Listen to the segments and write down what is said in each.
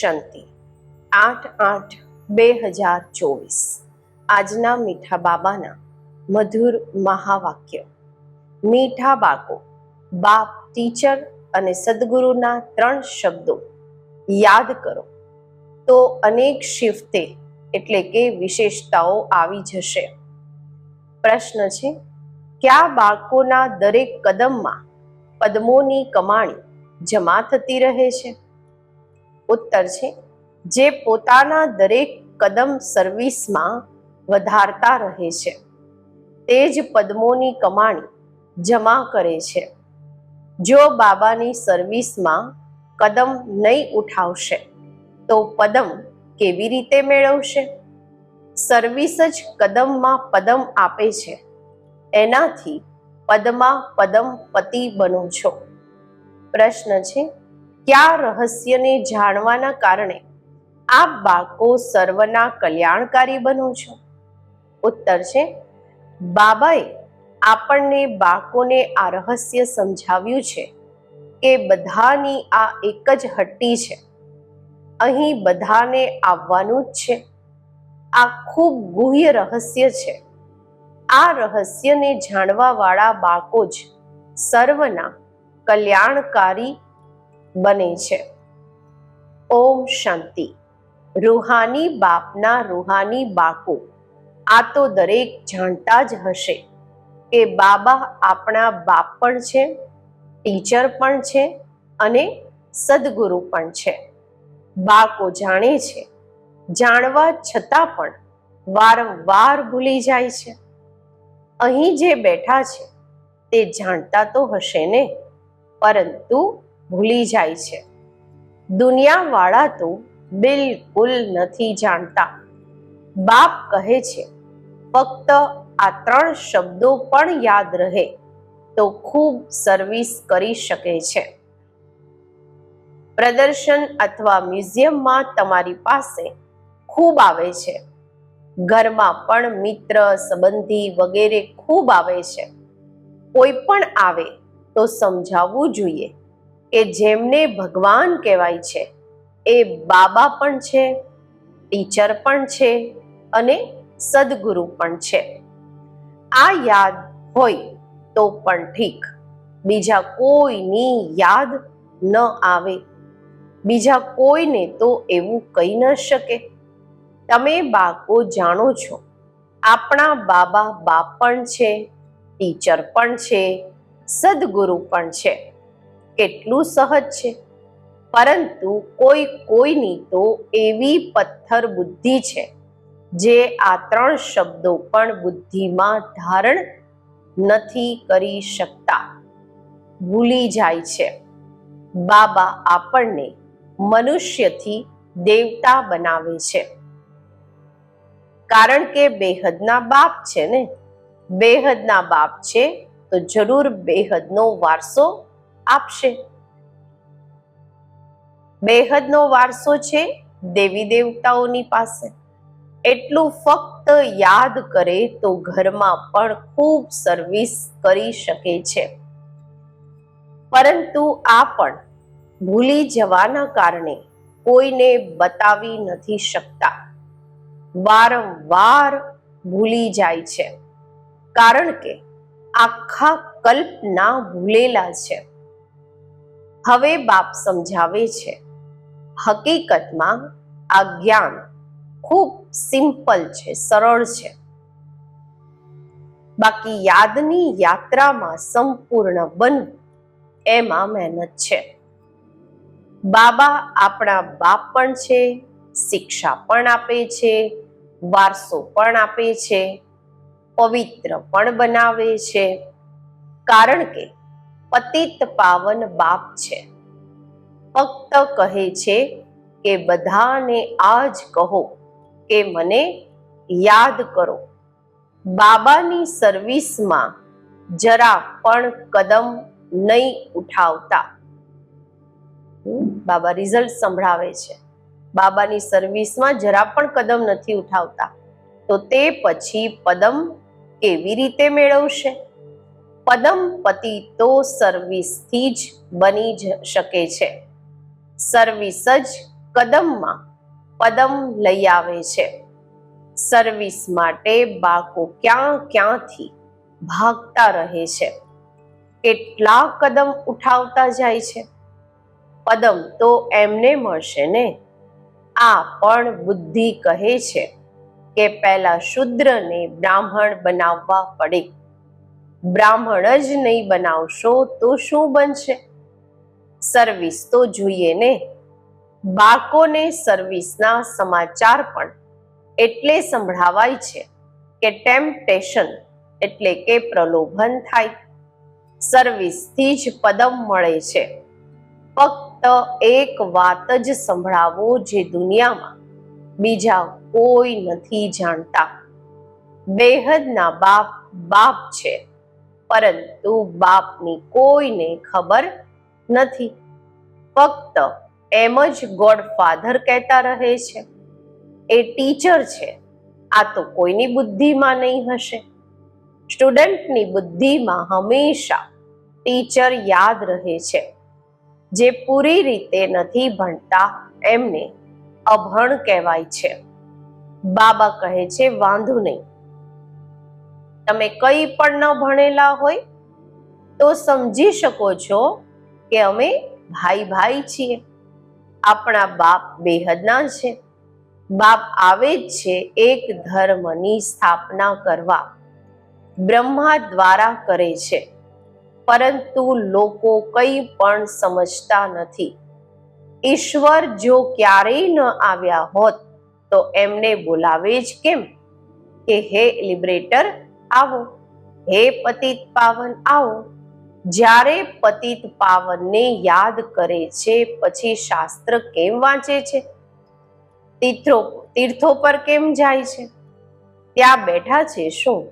શાંતિ. આઠ આઠ બે હજાર ચોવીસ. આજના મીઠા બાબાના મધુર મહાવાક્ય. મીઠા બાળકો, બાપ, ટીચર અને સદગુરુના ત્રણ શબ્દો યાદ કરો. તો અનેક શિફતે એટલે કે વિશેષતાઓ આવી જશે. પ્રશ્ન છે, કયા બાળકોના દરેક કદમમાં પદ્મોની કમાણી જમા થતી રહે છે? ઉત્તર છે, જે પોતાના દરેક કદમ સર્વિસમાં વધારતા રહે છે. તે જ પદ્મોની કમાણી જમા કરે છે. જો બાબાની સર્વિસમાં કદમ નહીં ઉઠાવશે, તો પદમ કેવી રીતે મેળવશે? સર્વિસ જ કદમમાં પદમ આપે છે. એનાથી પદમાં પદમ પતિ બનો છો. પ્રશ્ન છે કયા રહસ્યને જાણવાના કારણે આપ બાળકો સર્વના કલ્યાણકારી બનો છો? ઉત્તર છે, બાબાએ આપણને બાળકોને આ રહસ્ય સમજાવ્યું છે કે બધાની આ એક જ હટ્ટી છે. અહીં બધાને આવવાનું જ છે. આ ખૂબ ગુહ્ય રહસ્ય છે. આ રહસ્યને જાણવાવાળા બાળકો જ સર્વના કલ્યાણકારી બને છે. ઓમ શાંતિ. રૂહાની બાપના રૂહાની બાકો આ તો દરેક જાણતા જ હશે. કે બાબા આપણા બાપ પણ છે, ટીચર પણ છે અને સદગુરુ પણ છે. બાકો જાણે છે. જાણવા છતાં પણ વારંવાર ભૂલી જાય છે. અહીં જે બેઠા છે તે જાણતા તો હશે ને. પરંતુ ભૂલી જાય છે. દુનિયાવાળા તો બિલકુલ નથી જાણતા. બાપ કહે છે, ફક્ત આ ત્રણ શબ્દો પણ યાદ રહે, તો ખૂબ સર્વિસ કરી શકે છે. પ્રદર્શન અથવા મ્યુઝિયમમાં તમારી પાસે ખૂબ આવે છે. ઘરમાં પણ મિત્ર, સંબંધી વગેરે ખૂબ આવે છે. કોઈ પણ આવે તો સમજાવવું જોઈએ. કે જેમને ભગવાન કહેવાય છે. એ બાબા પણ છે, ટીચર પણ છે અને સદગુરુ પણ છે. આ યાદ હોય તો પણ ઠીક. બીજા કોઈની યાદ ન આવે. બીજા કોઈને તો એવું કહી ન શકે. તમે બાળકો જાણો છો, આપણા બાબા બાપ પણ છે, ટીચર પણ છે, સદગુરુ પણ છે. કેટલું સહજ છે? પરંતુ કોઈ કોઈની તો એવી પથ્થર બુદ્ધિ છે, જે આ ત્રણ શબ્દો પણ બુદ્ધિમાં ધારણ નથી કરી શકતા. ભૂલી જાય છે. બાબા આપણને મનુષ્યથી દેવતા બનાવે છે. કારણ કે બેહદના બાપ છે ને? બેહદના બાપ છે તો જરૂર બેહદનો વારસો આપશે. બેહદનો વારસો છે દેવી દેવતાઓની પાસે. એટલું ફક્ત યાદ કરે તો ઘરમાં પણ ખૂબ સર્વિસ કરી શકે છે. પરંતુ આ પણ ભૂલી જવાના કારણે કોઈને બતાવી નથી શકતા. વારંવાર ભૂલી જાય છે. કારણ કે આખા કલ્પના ભૂલેલા છે. હવે બાપ સમજાવે છે. હકીકતમાં આ જ્ઞાન ખૂબ સિમ્પલ છે, સરળ છે. બાકી યાદની યાત્રામાં સંપૂર્ણ બનવું એમાં મહેનત છે. બાબા આપણા બાપ પણ છે, શિક્ષા પણ આપે છે, વારસો પણ આપે છે, પવિત્ર પણ બનાવે છે. કારણ કે પતિત પાવન બાપ છે. ફક્ત કહે છે કે બધાને આ જ કહો કે મને યાદ કરો. બાબાની સર્વિસમાં જરા પણ કદમ નહીં ઉઠાવતા. બાબા રિઝલ્ટ સંભળાવે છે. બાબાની સર્વિસમાં જરા પણ કદમ નથી ઉઠાવતા. તો તે પછી પદમ કેવી રીતે મેળવશે? પદમ પતિ તો સર્વિસથી જ બની જ શકે છે. સર્વિસ જ કદમમાં પદમ લઈ આવે છે. સર્વિસ માટે બાકો ક્યાં ક્યાંથી ભાગતા રહે છે? કેટલા કદમ ઉઠાવતા જાય છે? પદમ તો એમને મળશે ને? આ પણ બુદ્ધિ કહે છે કે પહેલા શુદ્રને બ્રાહ્મણ બનાવવા પડે. બ્રાહ્મણ જ નહીં બનાવશો તો શું બનશે? સર્વિસ તો જોઈએ ને. બાળકોને સર્વિસના સમાચાર પણ એટલે સંભળાવાય છે કે ટેમ્પટેશન એટલે કે પ્રલોભન થાય. સર્વિસથી જ પદમ મળે છે. ફક્ત એક વાત જ સંભળાવો જે દુનિયામાં બીજા કોઈ નથી જાણતા. બેહદના બાપ બાપ છે. પરંતુ બાપની કોઈને ખબર નથી. ફક્ત એમ જ ગોડફાધર કહેતા રહે છે. એ ટીચર છે. આ તો કોઈની બુદ્ધિમાં નહીં હશે. સ્ટુડન્ટની બુદ્ધિમાં હંમેશા ટીચર યાદ રહે છે. જે પૂરી રીતે નથી ભણતા એમને અભણ કહેવાય છે. બાબા કહે છે, વાંધો નહીં. તમે કંઈ પણ ન ભણેલા હોય, તો સમજી શકો છો કે અમે ભાઈ ભાઈ છીએ. આપણા બાપ બેહદના છે. બાપ આવે જ છે એક ધર્મની સ્થાપના કરવા. બ્રહ્મા દ્વારા કરે છે. પરંતુ લોકો કંઈ પણ સમજતા નથી. ઈશ્વર જો ક્યારેય ન આવ્યા હોત, તો એમને બોલાવે જ કેમ? કે હે લિબરેટર આવો. હે પતિત પાવન, આવો. જ્યારે પતિત પાવનને યાદ કરે છે, પછી શાસ્ત્ર કેમ વાંચે છે? તીર્થો તીર્થો પર કેમ જાય છે? ત્યાં બેઠા છે શું?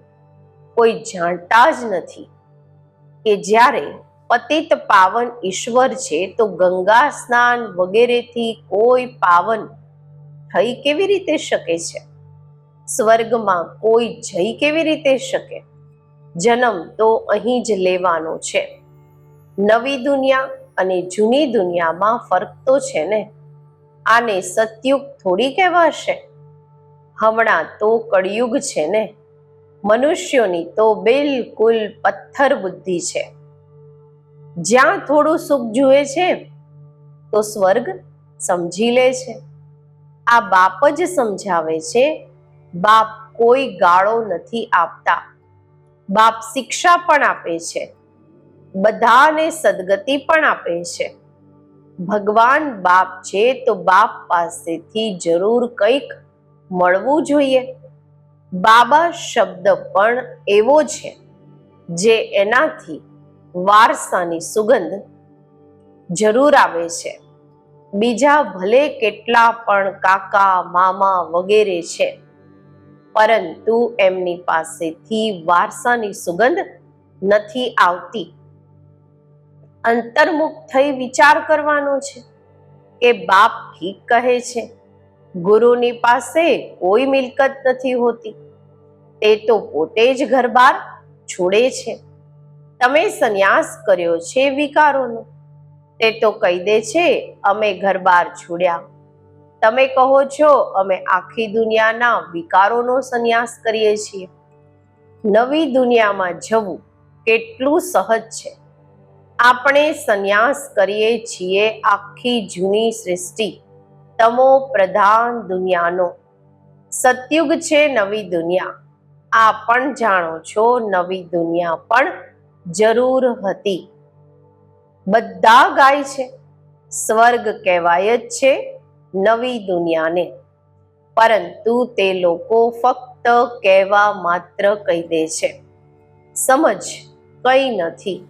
કોઈ જાણતા જ નથી. કે જ્યારે પતિત પાવન ઈશ્વર છે, તો ગંગા સ્નાન વગેરેથી કોઈ પાવન થઈ કેવી રીતે શકે છે? સ્વર્ગમાં કોઈ જઈ કેવી રીતે શકે? જન્મ તો અહીં જ લેવાનો છે. નવી દુનિયા અને જૂની દુનિયામાં ફરક તો છે ને? આને સતયુગ થોડી કહેવાશે? હમણાં તો કળિયુગ છે ને? મનુષ્યોની તો બિલકુલ પથ્થર બુદ્ધિ છે. જ્યાં થોડું સુખ જુએ છે, તો સ્વર્ગ સમજી લે છે. આ બાપ જ સમજાવે છે બાપ કોઈ ગાળો નથી આપતા. બાપ શિક્ષા પણ આપે છે. બધાને સદગતિ પણ આપે છે. ભગવાન બાપ છે તો બાપ પાસેથી જરૂર કંઈક મળવું જોઈએ. બાબા શબ્દ પણ એવો છે, જે એનાથી વારસાની સુગંધ જરૂર આવે છે. બીજા ભલે કેટલા પણ કાકા, મામા વગેરે છે પરંતુ એમની પાસેથી વારસાની સુગંધ નથી આવતી. અંતર્મુખ થઈ વિચાર કરવાનો છે કે બાપ ઠીક કહે છે, ગુરુની પાસે કોઈ મિલકત નથી હોતી. તે તો પોતે જ ઘરબાર છોડે છે. તમે સંન્યાસ કર્યો છે વિકારોનો. તે તો કહી દે છે, અમે ઘરબાર છોડ્યા. તમે કહો છો, અમે આખી દુનિયાના વિકારોનો સંન્યાસ કરીએ છીએ. નવી દુનિયામાં જવું કેટલું સહજ છે. આપણે સંન્યાસ કરીએ છીએ આખી જૂની સૃષ્ટિ, તમો પ્રધાન દુનિયાનો. સતયુગ છે નવી દુનિયા. આ પણ જાણો છો, નવી દુનિયા પણ જરૂર હતી. બધા ગાય છે. સ્વર્ગ કહેવાય જ છે નવી દુનિયાને. પરંતુ તે લોકો ફક્ત કહેવા માત્ર કહી દે છે. સમજ? કઈ નથી.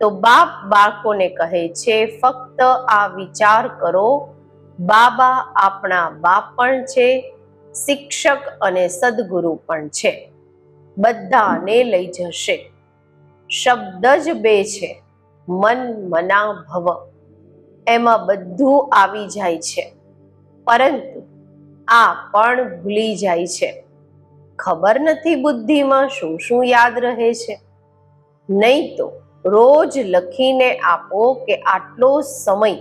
તો બાપ બાળકોને કહે છે, ફક્ત આ વિચાર કરો. બાબા આપણા બાપ પણ છે, શિક્ષક અને સદગુરુ પણ છે. બધાને લઈ જશે. શબ્દ જ બે છે, મન મના ભવ એમાં બધું આવી જાય છે. પરંતુ આ પણ ભૂલી જાય છે. ખબર નથી બુદ્ધિમાં શું શું યાદ રહે છે. નહીં તો રોજ લખીને આપો કે આટલો સમય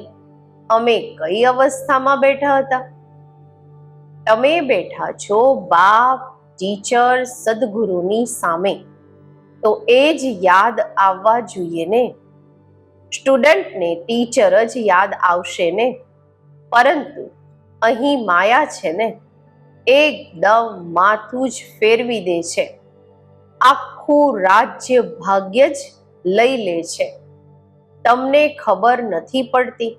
અમે કઈ અવસ્થામાં બેઠા હતા? તમે બેઠા છો બાપ, ટીચર, સદગુરુની સામે. તો એ જ યાદ આવવા જોઈએ ને? સ્ટુડન્ટને ટીચર જ યાદ આવશે ને? પરંતુ અહીં માયા છે ને, એકદમ માથું જ ફેરવી દે છે. આખું રાજ્ય ભાગ્ય જ લઈ લે છે. તમને ખબર નથી પડતી.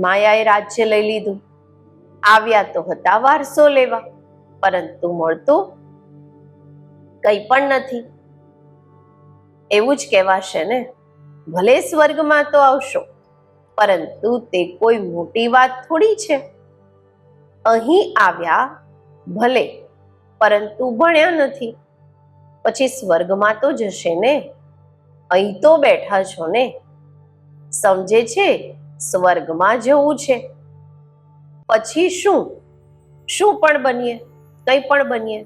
માયાએ રાજ્ય લઈ લીધું. આવ્યા તો હતા વારસો લેવા, પરંતુ મળતું કંઈ પણ નથી. એવું જ કહેવાશે ને, ભલે સ્વર્ગમાં તો આવશો, પરંતુ તે કોઈ મોટી વાત થોડી છે. અહીં આવ્યા ભલે, પરંતુ ભણ્યા નથી. પછી સ્વર્ગમાં તો જશે ને? અહીં તો બેઠા છો ને? સમજે છે, સ્વર્ગમાં જવું છે. પછી શું? શું પણ બનીએ, કંઈ પણ બનીએ?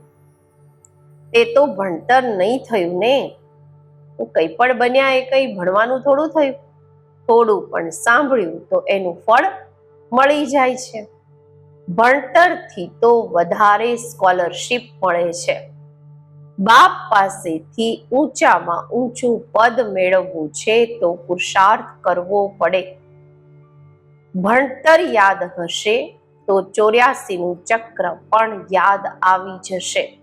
તે તો ભણતર નહીં થયું ને? કંઈ પણ બન્યા એ કંઈ ભણવાનું થોડું થયું? થોડું પણ સાંભળ્યું તો એનું ફળ મળી જાય છે. ભણતરથી તો વધારે સ્કોલરશિપ મળે છે. બાપ પાસેથી ઊંચામાં ઊંચું પદ મેળવવું છે તો પુરુષાર્થ કરવો પડે. ભણતર યાદ હશે તો ચોર્યાસીનું ચક્ર પણ યાદ આવી જશે.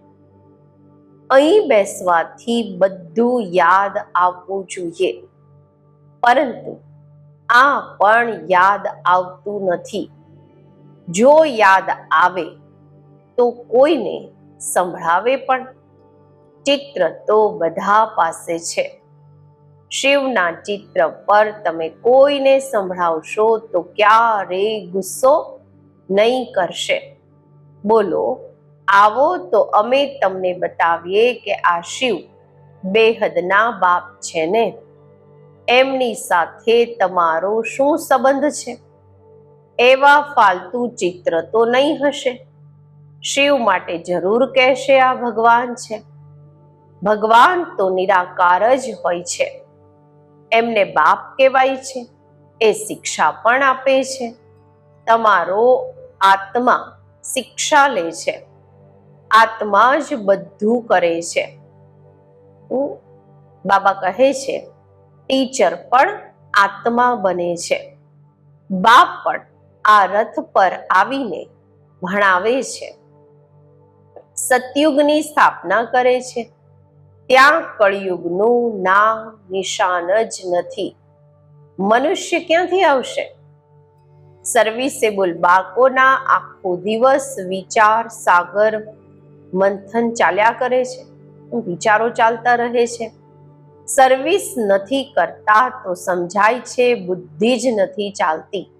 અહીં બેસવાથી બધું યાદ આવવું જોઈએ. પરંતુ આ પણ યાદ આવતું નથી. જો યાદ આવે તો કોઈને સંભળાવે પણ. ચિત્ર તો બધા પાસે છે. શિવના ચિત્ર પર તમે કોઈને સંભળાવશો તો ક્યારે ગુસ્સો નહીં કરશે. બોલો, આવો તો અમે તમને બતાવીએ કે આ શિવ બેહદના બાપ છે ને? એમની સાથે તમારો શું સંબંધ છે? એવા ફાલતુ ચિત્ર તો નહીં હશે. શિવ માટે જરૂર કહેશે આ ભગવાન છે. ભગવાન તો નિરાકાર જ હોય છે. એમને બાપ કહેવાય છે. એ શિક્ષા પણ આપે છે. તમારો આત્મા શિક્ષા લે છે. આત્મા જ બધું કરે છે. બાબા કહે છે, ટીચર પણ આત્મા બને છે. બાપ પણ આ રથ પર આવીને ભણાવે છે. સતયુગની સ્થાપના કરે છે. ત્યાં કળિયુગનું નામ નિશાન જ નથી. મનુષ્ય ક્યાંથી આવશે? સર્વિસેબલ બાળકોના આખો દિવસ વિચાર સાગર મંથન ચાલ્યા કરે છે. વિચારો ચાલતા રહે છે. સર્વિસ નથી કરતા તો સમજાય છે બુદ્ધિ જ નથી ચાલતી.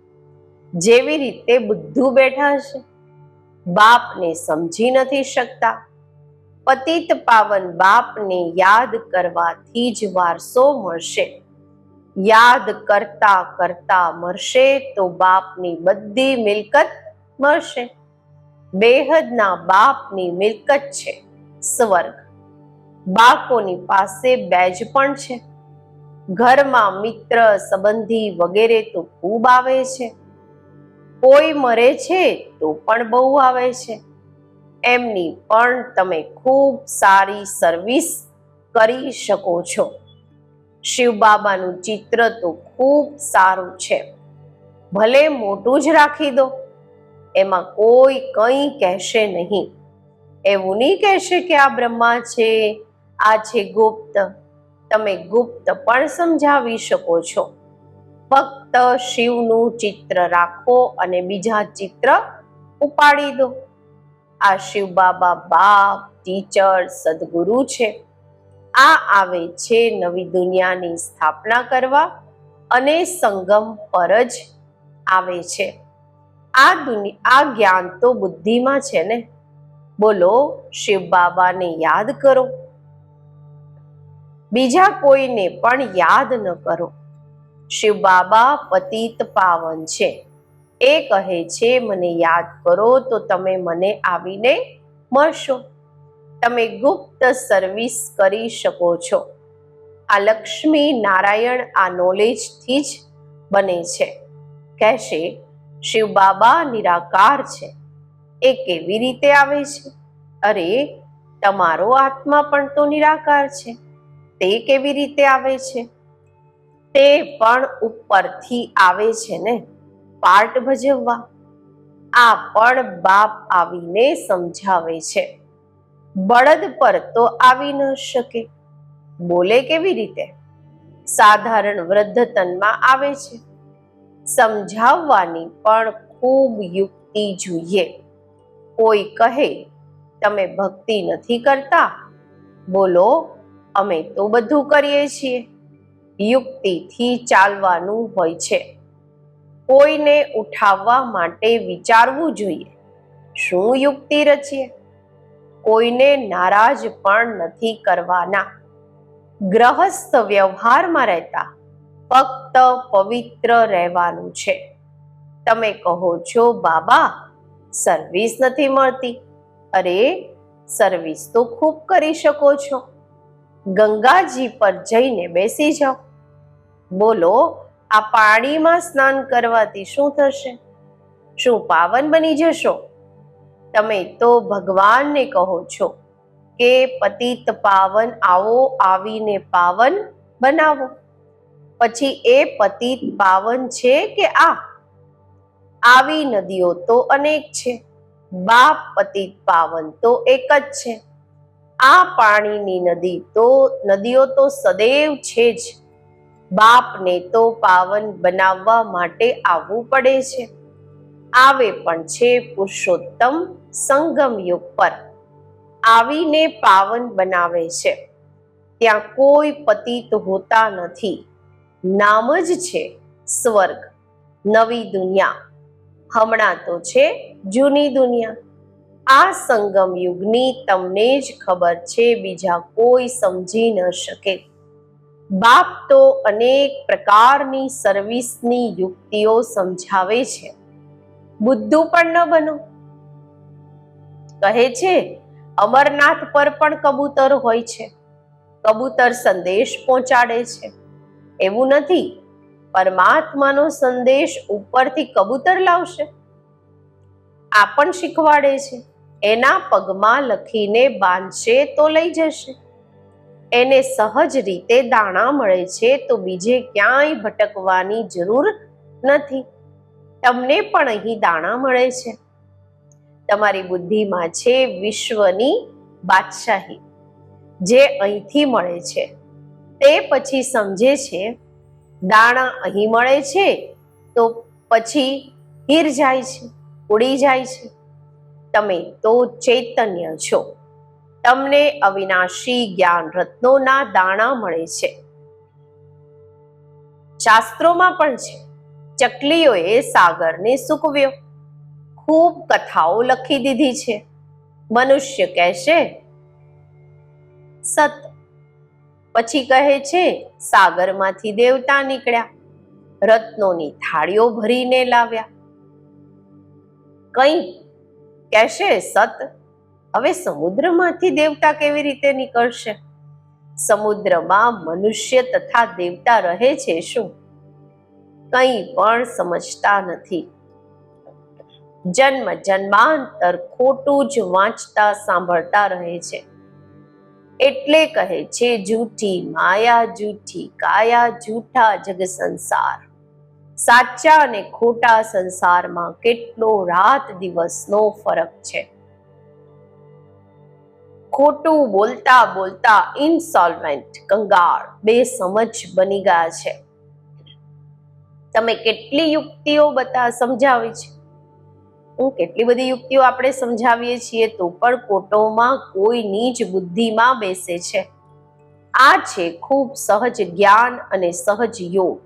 જેવી રીતે બુદ્ધુ બેઠા છે બાપને સમજી નથી શકતા. પતિત પાવન બાપને યાદ કરવાથી જ વારસો મળશે. યાદ કરતા કરતા મરશે તો બાપની બધી મિલકત મળશે. બેહદના બાપની મિલકત છે સ્વર્ગ. બાળકોની પાસે બેજ પણ છે. ઘરમાં મિત્ર સંબંધી વગેરે તો ખૂબ આવે છે. કોઈ મરે છે તો પણ બહુ આવે છે. એમની પણ તમે ખૂબ સારી સર્વિસ કરી શકો છો. શિવ બાબાનું ચિત્ર તો ખૂબ સારું છે. ભલે મોટું જ રાખી દો, એમાં કોઈ કંઈ કહેશે નહીં. એવું નહીં કહેશે કે આ બ્રહ્મા છે, આ છે ગુપ્ત. તમે ગુપ્ત પણ સમજાવી શકો છો. ફક્ત શિવનું ચિત્ર રાખો અને બીજા ચિત્ર ઉપાડી દો. આ શિવ બાબા બાપ ટીચર સદગુરુ છે. આ આવે છે નવી દુનિયાની સ્થાપના કરવા અને સંગમ પર જ આવે છે. આ દુનિયા આ જ્ઞાન તો બુદ્ધિમાં છે ને? બોલો, શિવ બાબાને યાદ કરો. બીજા કોઈને પણ યાદ ન કરો. શિવ બાબા પતિત પાવન છે. એ કહે છે, મને યાદ કરો તો તમે મને આવીને મળશો. તમે ગુપ્ત સર્વિસ કરી શકો છો. આ લક્ષ્મી નારાયણ આ નોલેજથી જ બને છે. કહેશે શિવ બાબા નિરાકાર છે. એ કેવી રીતે આવે છે? અરે, તમારો આત્મા પણ તો નિરાકાર છે. તે કેવી રીતે આવે છે? તે પણ ઉપરથી આવે છે ને? પાર્ટ ભજવવા. આ પણ બાપ આવીને સમજાવે છે. બળદ પર તો આવી ન શકે. બોલે કેવી રીતે? સાધારણ વૃદ્ધ તનમાં આવે છે. સમજાવવાની પણ ખૂબ યુક્તિ જોઈએ. કોઈ કહે, તમે ભક્તિ નથી કરતા? બોલો, અમે તો બધું કરીએ છીએ. યુક્તિથી ચાલવાનું હોય છે. કોઈને ઉઠાવવા માટે વિચારવું જોઈએ. શું યુક્તિ રચીએ? કોઈને નારાજ પણ નથી કરવાના. ગ્રહસ્થ વ્યવહારમાં રહેતા ફક્ત પવિત્ર રહેવાનું છે. તમે કહો છો, બાબા સર્વિસ નથી મળતી. અરે સર્વિસ તો ખૂબ કરી શકો છો. ગંગાજી પર જઈને બેસી જાઓ. બોલો, આ પાણીમાં સ્નાન કરવાથી શું થશે? શું પાવન બની જશો? તમે તો ભગવાનને કહો છો કે, પતિત પાવન, આવો આવીને પાવન બનાવો. પછી, એ પતિત પાવન છે કે આ? આવી નદીઓ તો અનેક છે બાપ પતિત પાવન તો એક જ છે. આ પાણીની નદી તો, નદીઓ તો સદૈવ છે જ. બાપને તો પાવન બનાવવા માટે આવવું પડે છે. આવે પણ છે પુરુષોત્તમ સંગમ યુગ પર. આવીને પાવન બનાવે છે. ત્યાં કોઈ પતિત હોતા નથી. નામ જ છે સ્વર્ગ. નવી દુનિયા. હમણાં તો છે જૂની દુનિયા. આ સંગમ યુગની તમને જ ખબર છે, બીજા કોઈ સમજી ન શકે. બાપ તો અનેક પ્રકારની સર્વિસની યુક્તિઓ સમજાવે છે. બુદ્ધુ પણ ન બનો. કહે છે, અમરનાથ પર પણ કબૂતર હોય છે. કબૂતર સંદેશ પહોંચાડે છે. એવું નથી. પરમાત્માનો સંદેશ ઉપરથી કબૂતર લાવશે. આ પણ શીખવાડે છે. એના પગમાં લખીને બાંધશે તો લઈ જશે. એને સહજ રીતે દાણા મળે છે તો બીજે ક્યાંય ભટકવાની જરૂર નથી. તમને પણ અહીં દાણા મળે છે. તમારી બુદ્ધિમાં છે વિશ્વની બાદશાહી. જે અહીંથી મળે છે. તે પછી સમજે છે, દાણા અહીં મળે છે તો પછી હીર જાય છે, ઉડી જાય છે. તમે તો ચૈતન્ય છો. તમને અવિનાશી જ્ઞાન રત્નોના દાણા મળે છે. શાસ્ત્રોમાં પણ છે, ચકલીઓએ સાગરને સૂકવ્યો. ખૂબ કથાઓ લખી દીધી છે. મનુષ્ય કહેશે, સત. પછી કહે છે, સાગરમાંથી દેવતા નીકળ્યા, રત્નોની થાળીઓ ભરીને લાવ્યા. કઈ કહેશે, સત. હવે સમુદ્રમાંથી દેવતા કેવી રીતે નીકળશે? સમુદ્રમાં મનુષ્ય તથા દેવતા રહે છે શું? કંઈ પણ સમજતા નથી. જન્મ જન્માંતર ખોટું જ વાંચતા સાંભળતા રહે છે. એટલે કહે છે, જૂઠી માયા, જૂઠી કાયા, જૂઠા જગ સંસાર. સાચા અને ખોટા સંસારમાં કેટલો રાત દિવસનો ફરક છે. ખોટું બોલતા બોલતા ઇન્સોલ્વેન્ટ કંગાળ, બે સમજ બની ગયા છે. તમે કેટલી યુક્તિઓ બતા સમજાવી છે? હું કેટલી બધી યુક્તિઓ આપણે સમજાવીએ છીએ તો પણ કોટોમાં કોઈની જ બુદ્ધિમાં બેસે છે. આ છે ખૂબ સહજ જ્ઞાન અને સહજ યોગ.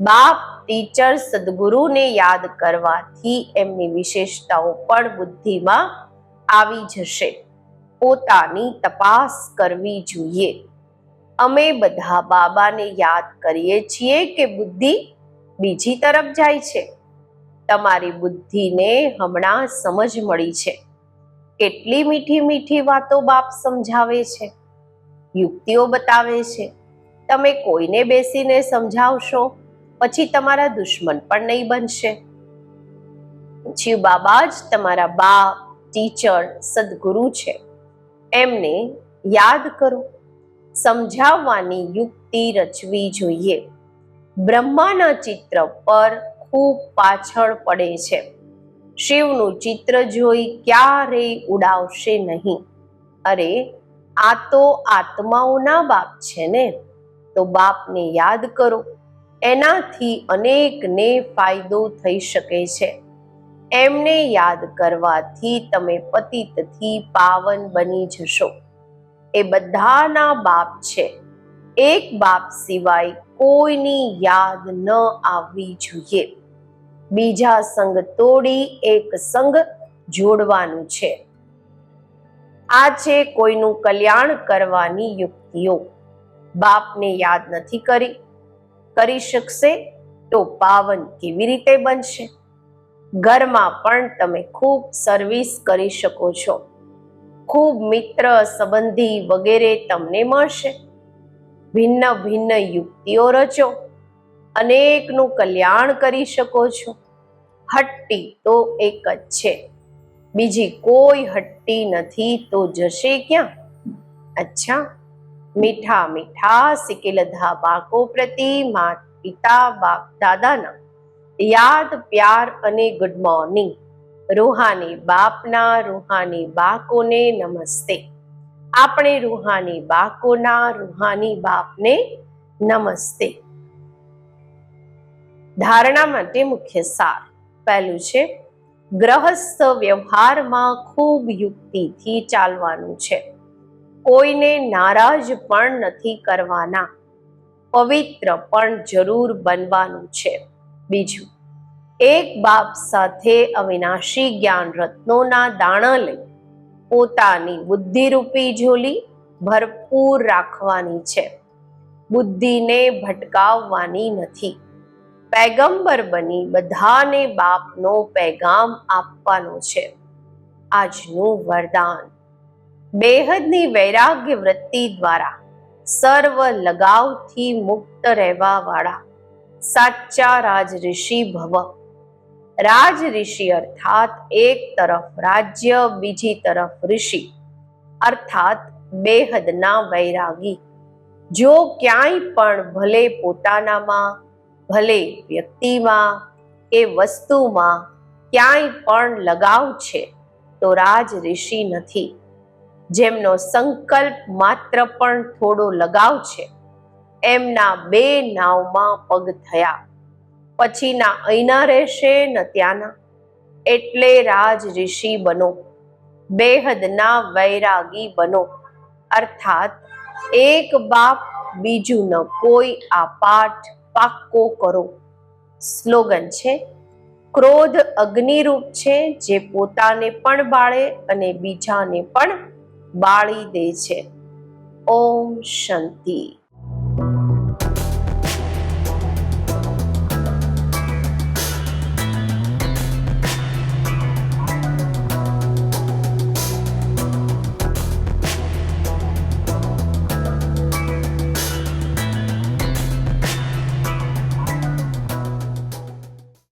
બાપ, ટીચર, સદગુરુને યાદ કરવાથી એમની વિશેષતાઓ પણ બુદ્ધિમાં આવી જશે. પોતાની તપાસ કરવી જોઈએ. અમે બધા બાબાને યાદ કરીએ છીએ કે બુદ્ધિ બીજી તરફ જાય છે. તમારી બુદ્ધિને હમણાં સમજ મળી છે. કેટલી મીઠી મીઠી વાતો બાપ સમજાવે છે. યુક્તિઓ બતાવે છે. તમે કોઈને બેસીને સમજાવશો, પછી તમારા દુશ્મન પણ નહીં બનશે. પછી બાબા, જ તમારા બાપ, ટીચર, સદગુરુ છે. એમને યાદ કરો. સમજાવવાની યુક્તિ રચવી જોઈએ. બ્રહ્માના ચિત્ર પર ખૂબ પાછળ પડે છે. શિવનું ચિત્ર જોઈ ક્યારેય ઉડાવશે નહીં. અરે, આ તો આત્માઓના બાપ છે ને? તો બાપને યાદ કરો. એનાથી અનેકને ફાયદો થઈ શકે છે. એમને યાદ કરવાથી તમે પતિતથી પાવન બની જશો. એ બધાના બાપ છે. એક બાપ સિવાય કોઈની યાદ ન આવવી જોઈએ. બીજા સંગ તોડી એક સંગ જોડવાનું છે. આ છે કોઈનું કલ્યાણ કરવાની યુક્તિઓ. બાપને યાદ નથી કરી કરી શકશે તો પાવન કેવી રીતે બનશે? ઘરમાં પણ તમે ખૂબ સર્વિસ કરી શકો છો. ખૂબ મિત્ર સંબંધી વગેરે તમને મળશે. ભિન્ન ભિન્ન યુક્તિઓ રચો. અનેકનું કલ્યાણ કરી શકો છો. હટ્ટી તો એક જ છે. બીજી કોઈ હટ્ટી નથી તો જશે ક્યાં? અચ્છા. મીઠા મીઠા સિકેલધા બાકો પ્રતિ મા પિતા બાપ દાદાના યાદ, પ્યાર અને ગુડ મોર્નિંગ રૂહાની બાપના, રૂહાની બાકોને નમસ્તે. આપણે રૂહાની બાકોના, રૂહાની બાપને નમસ્તે. ધારણા માટે મુખ્ય સાર. પહેલું છે, ગ્રહસ્થ વ્યવહારમાં ખૂબ યુક્તિથી ચાલવાનું છે. કોઈને નારાજ પણ નથી કરવાના. પવિત્ર પણ જરૂર બનવાનું છે. બીજું, એક બાપ સાથે અવિનાશી જ્ઞાન રત્નોના દાણા લઈ પોતાની બુદ્ધિરૂપી ઝોલી ભરપૂર રાખવાની છે. બુદ્ધિને ભટકાવવાની નથી. પૈગંબર બની બધાને બાપનો પેગામ આપવાનો છે. આજનું વરદાન. બેહદની વૈરાગ્ય વૃત્તિ દ્વારા સર્વ લગાવથી મુક્ત રહેવા વાળા સાચા રાજ ઋષિ ભવ. રાજ ઋષિ અર્થાત એક તરફ રાજ્ય, બીજી તરફ ઋષિ. અર્થાત બેહદના વૈરાગી. જો ક્યાંય પણ ભલે પોતાનામાં, ભલે વ્યક્તિમાં કે વસ્તુમાં ક્યાંય પણ લગાવ છે, તો રાજ ઋષિ નથી. જેમનો સંકલ્પ માત્ર પણ થોડો લગાવ છે એમના બે નાવમાં પગ થયા. પછીના અહીંના રહેશે ન ત્યાંના. એટલે રાજ ઋષિ બનો. બેહદના વૈરાગી બનો. અર્થાત એક બાપ બીજું ન કોઈ આ પાઠ પાક્કો કરો. સ્લોગન છે, ક્રોધ અગ્નિરૂપ છે, જે પોતાને પણ બાળે અને બીજાને પણ બાળી દે છે. ઓમ શાંતિ.